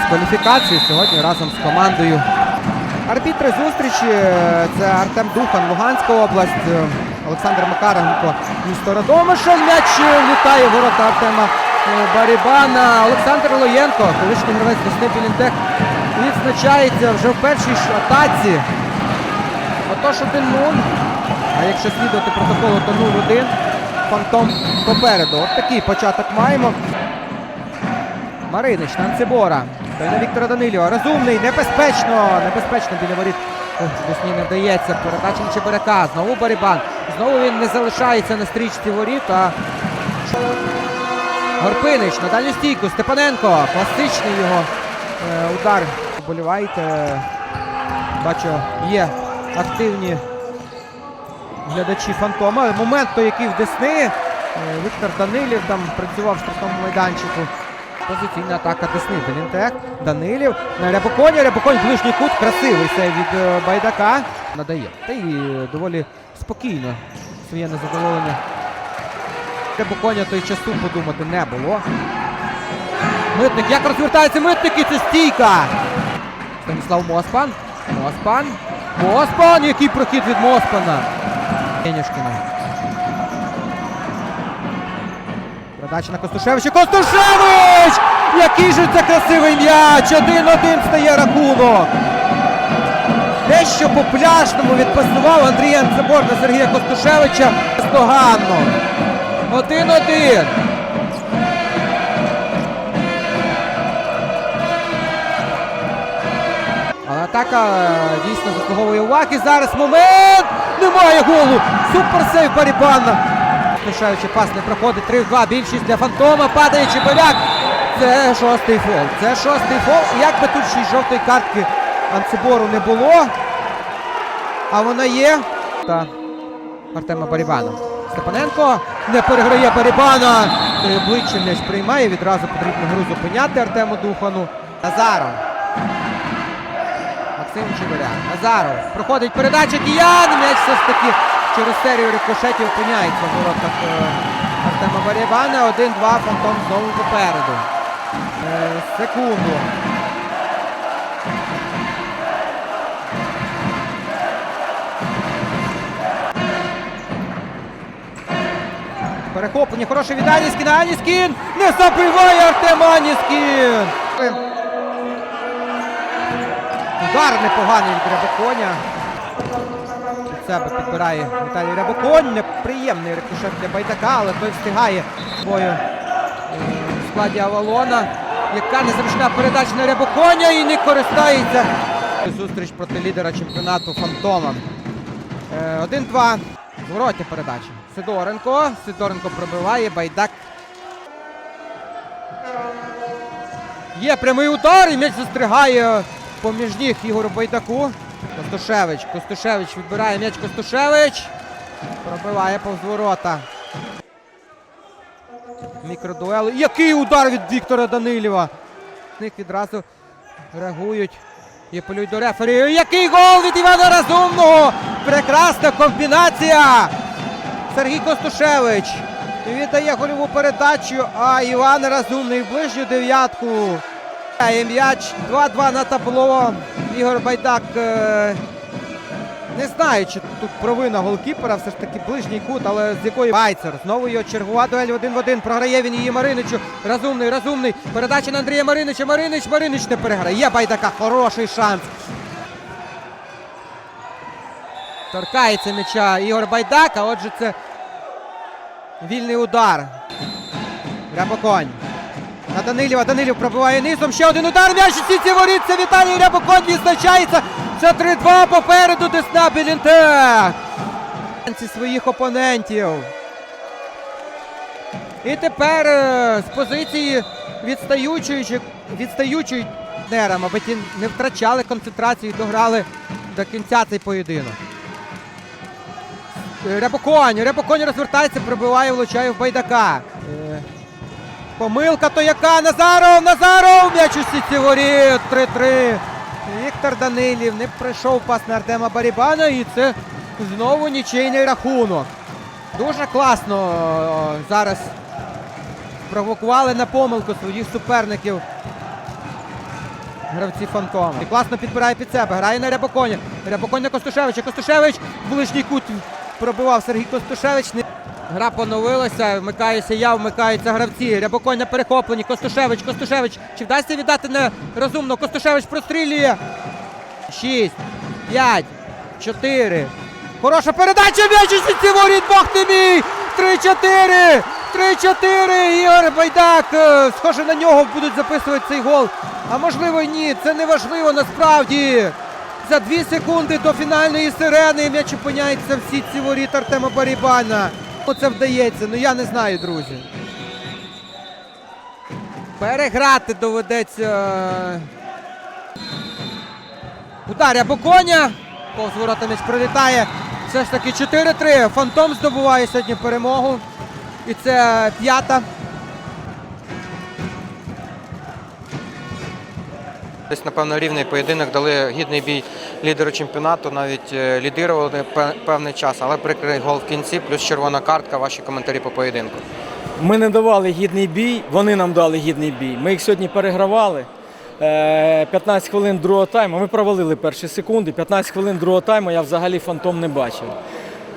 кваліфікації сьогодні разом з командою. Арбітри зустрічі е, це Артем Духан, Луганська область, е, Олександр Макаренко, місто Радомиша. М'яч е, влітає ворота Артема е, Барібана. Олександр Лоєнко, колишній гравець Білінтех, відзначається вже в першій атаці. Отож 1-0. А якщо слідувати протоколу, то 0-1. Фантом попереду. От такий початок маємо. Маринич, Танцебора. На Віктора Данилєва. Розумний, небезпечно, небезпечно біля воріт. Ох, Десні не вдається. Передача на Чебиряка. Знову Барибан. Знову він не залишається на стрічці воріт. А... Горпинич на дальню стійку. Степаненко. Класичний його е, удар. Болівайте. Бачу, є активні глядачі фантома. Момент той, який в Десни. Е, Віктор Данилів там працював в штрафному майданчику. Позиційна атака Десни. Делінтек. Данилів. На Рябоконі. Рябоконь ближній кут. Красивий це від е, Байдака. Надає. Та й е, доволі спокійно своє незадоволення. Рябоконя той часу подумати не було. Митник, як розвертається митник і це стійка. Станіслав Моспан. Моспан. Моспан! Який прохід від Моспана. Єнюшкіна. Передача на Костушевича. Костушевич! Який же це красивий м'яч! Один-один стає рахунок. Дещо по пляшному відпасував Андрій Анцебор на Сергія Костушевича. Бездоганно. Один-один. Але атака е, дійсно заслуговує уваги. Зараз момент! Немає голу! Суперсейв Барібана! Костушевича пас не проходить. 3-2. Більшість для фантома. Падає Чебеляк. Це шостий фол. Це шостий фол. Як би тут ще жовтої картки Анцебору не було. А вона є. Та Артема Барібана. Степаненко не переграє Барібана. Е, Обличчя м'яч приймає. Відразу потрібно гру зупиняти Артему Духану. Назаров. Максим Чебиряк. Назаров. Проходить передача Діян. М'яч все ж таки через серію рикошетів опиняється в воротах е, Артема Барібана. 1-2. Фантом знову попереду. Е, секунду. Перехоплення, хороше від Аніскіна. Аніскін не забиває Артем Аніскін. Удар непоганий від Рябоконя. Себе підбирає Віталій Рябоконь. Неприємний рикошет для Байдака, але той встигає бою е, в складі Авалона. Яка незручна передача на Рябоконя і не користається. Зустріч проти лідера чемпіонату Фантома. Е, 1-2. Зворотня передача. Сидоренко. Сидоренко пробиває. Байдак. Є прямий удар і м'яч застрягає поміж ніг Ігору Байдаку. Костушевич. Костушевич відбирає м'яч Костушевич. Пробиває повз ворота. Мікродуел. Який удар від Віктора Данилєва. З них відразу реагують і полюють до рефері. Який гол від Івана Разумного! Прекрасна комбінація! Сергій Костушевич віддає гольову передачу, а Іван Разумний в ближню дев'ятку. М'яч 2-2 на табло. Ігор Байдак е, не знаю, чи тут провина голкіпера, все ж таки ближній кут, але з якої Байцер. Знову його чергова дуель один в один. Програє він її Мариничу. Розумний, розумний. Передача на Андрія Маринича. Маринич, Маринич не переграє. Є Байдака. Хороший шанс. Торкається м'яча Ігор Байдак, а отже це вільний удар. Рябоконь. На Данилєва. Данилів пробиває низом. Ще один удар. М'яч сітці воріт. Це Віталій Рябоконь відзначається. Це 3-2 попереду Десна Білінтек. своїх опонентів. І тепер е, з позиції відстаючої, відстаючої партнерам, аби ті не втрачали концентрацію і дограли до кінця цей поєдинок. Е, Рябоконь. Рябоконь розвертається, пробиває, влучає в байдака. Помилка то яка? Назаров! Назаров! М'яч у сітці воріт! 3-3. Віктор Данилів не пройшов пас на Артема Барібана і це знову нічийний рахунок. Дуже класно зараз провокували на помилку своїх суперників гравці фантома. І класно підбирає під себе. Грає на Рябоконі. Рябоконь на Костушевича. Костушевич в ближній кут пробивав Сергій Костушевич. Гра поновилася. Вмикаюся я, вмикаються гравці. Рябоконь на перехопленні. Костушевич, Костушевич. Чи вдасться віддати не розумно? Костушевич прострілює. Шість, п'ять, чотири. Хороша передача м'яч у сітці воріт, Бог ти мій! Три-чотири! Три-чотири! Ігор Байдак! Е, Схоже на нього будуть записувати цей гол. А можливо ні. Це не важливо насправді. За дві секунди до фінальної сирени м'яч опиняється в сітці воріт Артема Барібана. Ну, Це вдається. Ну я не знаю, друзі. Переграти доведеться. Удар Рябоконя. Повз ворота прилітає. Все ж таки 4-3. Фантом здобуває сьогодні перемогу. І це п'ята. Десь, напевно, рівний поєдинок дали гідний бій лідеру чемпіонату, навіть е, лідирували певний час, але прикрий гол в кінці, плюс червона картка. Ваші коментарі по поєдинку. Ми не давали гідний бій, вони нам дали гідний бій. Ми їх сьогодні перегравали. Е, 15 хвилин другого тайму. Ми провалили перші секунди. 15 хвилин другого тайму я взагалі фантом не бачив.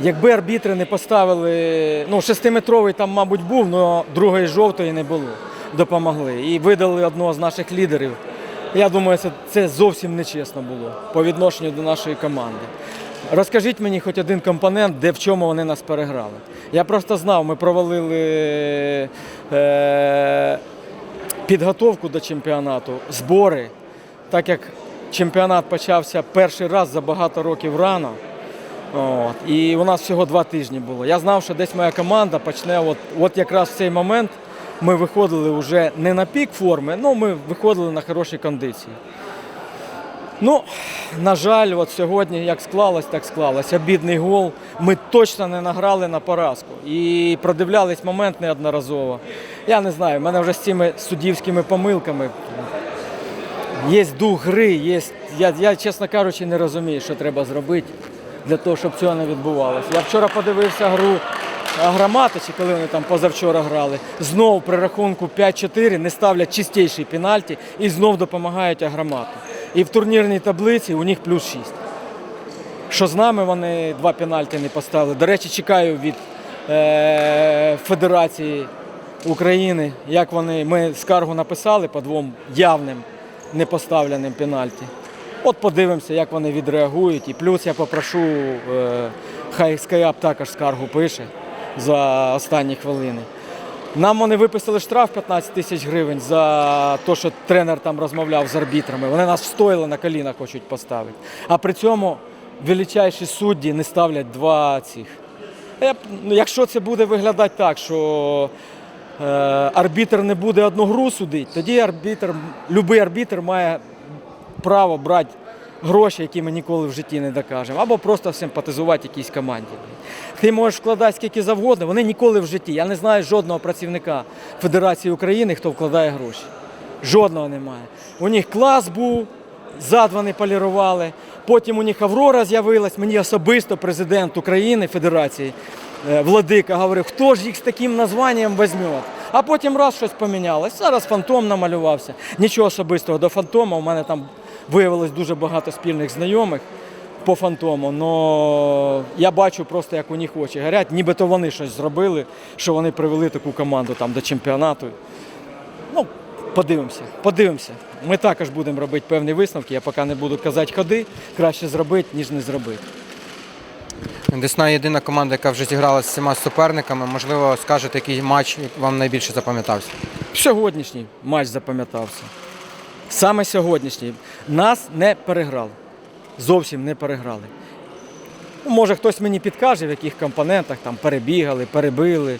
Якби арбітри не поставили, ну, шестиметровий там, мабуть, був, але другої жовтої не було. Допомогли. І видали одного з наших лідерів. Я думаю, це, це зовсім нечесно було по відношенню до нашої команди. Розкажіть мені хоч один компонент, де в чому вони нас переграли. Я просто знав, ми провалили е, підготовку до чемпіонату, збори, так як чемпіонат почався перший раз за багато років рано. От, і у нас всього два тижні було. Я знав, що десь моя команда почне, от, от якраз в цей момент ми виходили вже не на пік форми, але ми виходили на хороші кондиції. Ну, на жаль, от сьогодні як склалось, так склалось. Обідний гол. Ми точно не награли на поразку. І продивлялись момент неодноразово. Я не знаю, в мене вже з цими суддівськими помилками. Є дух гри, є. Я, я, чесно кажучи, не розумію, що треба зробити для того, щоб цього не відбувалося. Я вчора подивився гру Громатичі, коли вони там позавчора грали. Знов при рахунку 5-4 не ставлять чистіший пенальті і знов допомагають Агромату. І в турнірній таблиці у них плюс 6. Що з нами вони два пенальті не поставили. До речі, чекаю від е, Федерації України, як вони. Ми скаргу написали по двом явним непоставленим пенальті. От подивимося, як вони відреагують. І плюс я попрошу, е, хай Скайап також скаргу пише за останні хвилини. Нам вони виписали штраф 15 тисяч гривень за те, що тренер там розмовляв з арбітрами. Вони нас встояли на коліна хочуть поставити. А при цьому величайші судді не ставлять два цих. Ну, Якщо це буде виглядати так, що е, арбітр не буде одну гру судити, тоді арбітр, будь-який арбітр має право брати гроші, які ми ніколи в житті не докажемо, або просто симпатизувати якійсь команді. Ти можеш вкладати скільки завгодно, вони ніколи в житті. Я не знаю жодного працівника Федерації України, хто вкладає гроші. Жодного немає. У них клас був, зад вони полірували. Потім у них Аврора з'явилась. Мені особисто президент України Федерації е, Владика говорив, хто ж їх з таким названням візьме. А потім раз щось помінялось. Зараз фантом намалювався. Нічого особистого до фантома. У мене там виявилось дуже багато спільних знайомих по фантому. Но я бачу просто, як у них очі горять, нібито вони щось зробили, що вони привели таку команду там до чемпіонату. Ну, подивимося, подивимося. Ми також будемо робити певні висновки. Я поки не буду казати ходи, краще зробити, ніж не зробити. Десна єдина команда, яка вже зіграла з всіма суперниками. Можливо, скажете, який матч вам найбільше запам'ятався. Сьогоднішній матч запам'ятався. Саме сьогоднішній. Нас не переграли. Зовсім не переграли. Ну, Може, хтось мені підкаже, в яких компонентах там перебігали, перебили.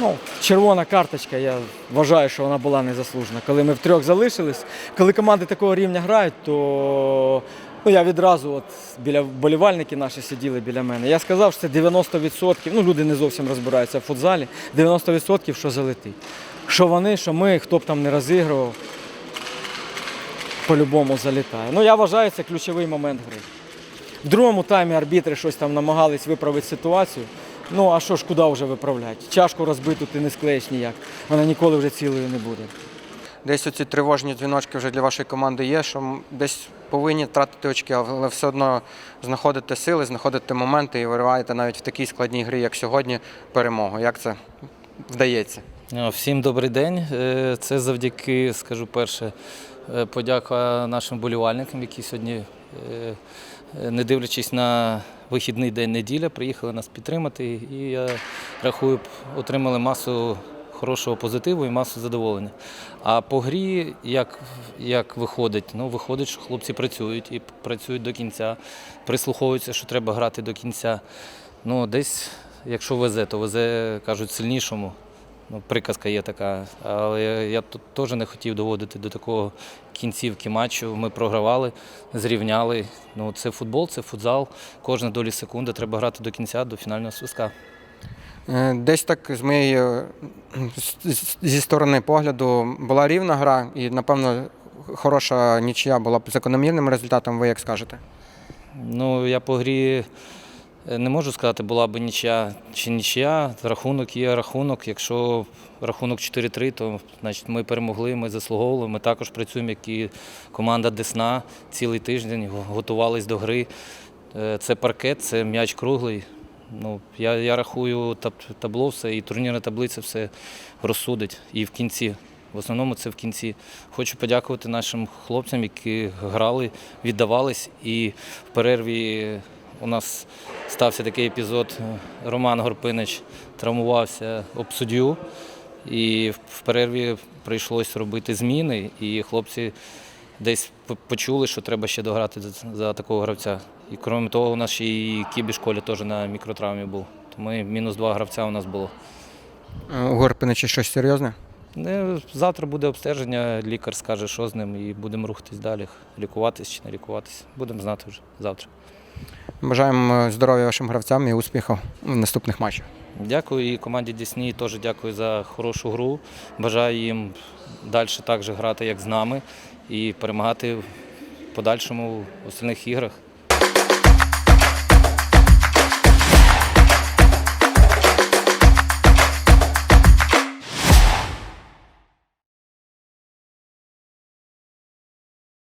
Ну, червона карточка, я вважаю, що вона була незаслужена. Коли ми втрьох залишились, коли команди такого рівня грають, то ну, я відразу, от біля болівальники наші сиділи біля мене. Я сказав, що це 90%, ну люди не зовсім розбираються в футзалі, 90% що залетить. Що вони, що ми, хто б там не розігрував, по-любому залітає. Ну, я вважаю, це ключовий момент гри. В другому таймі арбітри щось там намагались виправити ситуацію. Ну, а що ж, куди вже виправляти? Чашку розбиту ти не склеїш ніяк. Вона ніколи вже цілою не буде. десь оці тривожні дзвіночки вже для вашої команди є, що десь повинні тратити очки, але все одно знаходите сили, знаходите моменти і вириваєте навіть в такій складній грі, як сьогодні, перемогу. Як це вдається? Всім добрий день. Е, Це завдяки, скажу перше, подяка нашим болівальникам, які сьогодні, е, е, не дивлячись на вихідний день неділя, приїхали нас підтримати. І я рахую, отримали масу хорошого позитиву і масу задоволення. А по грі, як, як виходить, ну виходить, що хлопці працюють і працюють до кінця, прислуховуються, що треба грати до кінця. Ну, десь, якщо везе, то везе, кажуть, сильнішому. Ну, приказка є така, але я тут теж не хотів доводити до такого кінцівки матчу. Ми програвали, зрівняли. Ну, це футбол, це футзал. Кожна долі секунди треба грати до кінця, до фінального свистка. Е, Десь так з моєї е, зі сторони погляду була рівна гра, і напевно хороша нічия була б закономірним результатом. Ви як скажете? Ну, я по грі не можу сказати, була б нічия чи нічия. Рахунок є рахунок. Якщо рахунок 4-3, то значить ми перемогли, ми заслуговували. Ми також працюємо, як і команда Десна цілий тиждень, го- готувались до гри. Е, Це паркет, це м'яч круглий. Ну, я, я рахую табло все і турнірна таблиця все розсудить. І в кінці. В основному це в кінці. Хочу подякувати нашим хлопцям, які грали, віддавались. І в перерві у нас стався такий епізод. Роман Горпинич травмувався об суддю. І в перерві прийшлося робити зміни, і хлопці десь почули, що треба ще дограти за, такого гравця. І крім того, у нас ще і Кібі школі теж на мікротравмі був. Тому мінус два гравця у нас було. У Горпинича щось серйозне? Не, Завтра буде обстеження, лікар скаже, що з ним, і будемо рухатись далі. Лікуватись чи не лікуватись. Будемо знати вже завтра. Бажаємо е, здоров'я вашим гравцям і успіху в наступних матчах. Дякую і команді Дісні теж дякую за хорошу гру. Бажаю їм далі так грати, як з нами, і перемагати в подальшому в остальних іграх.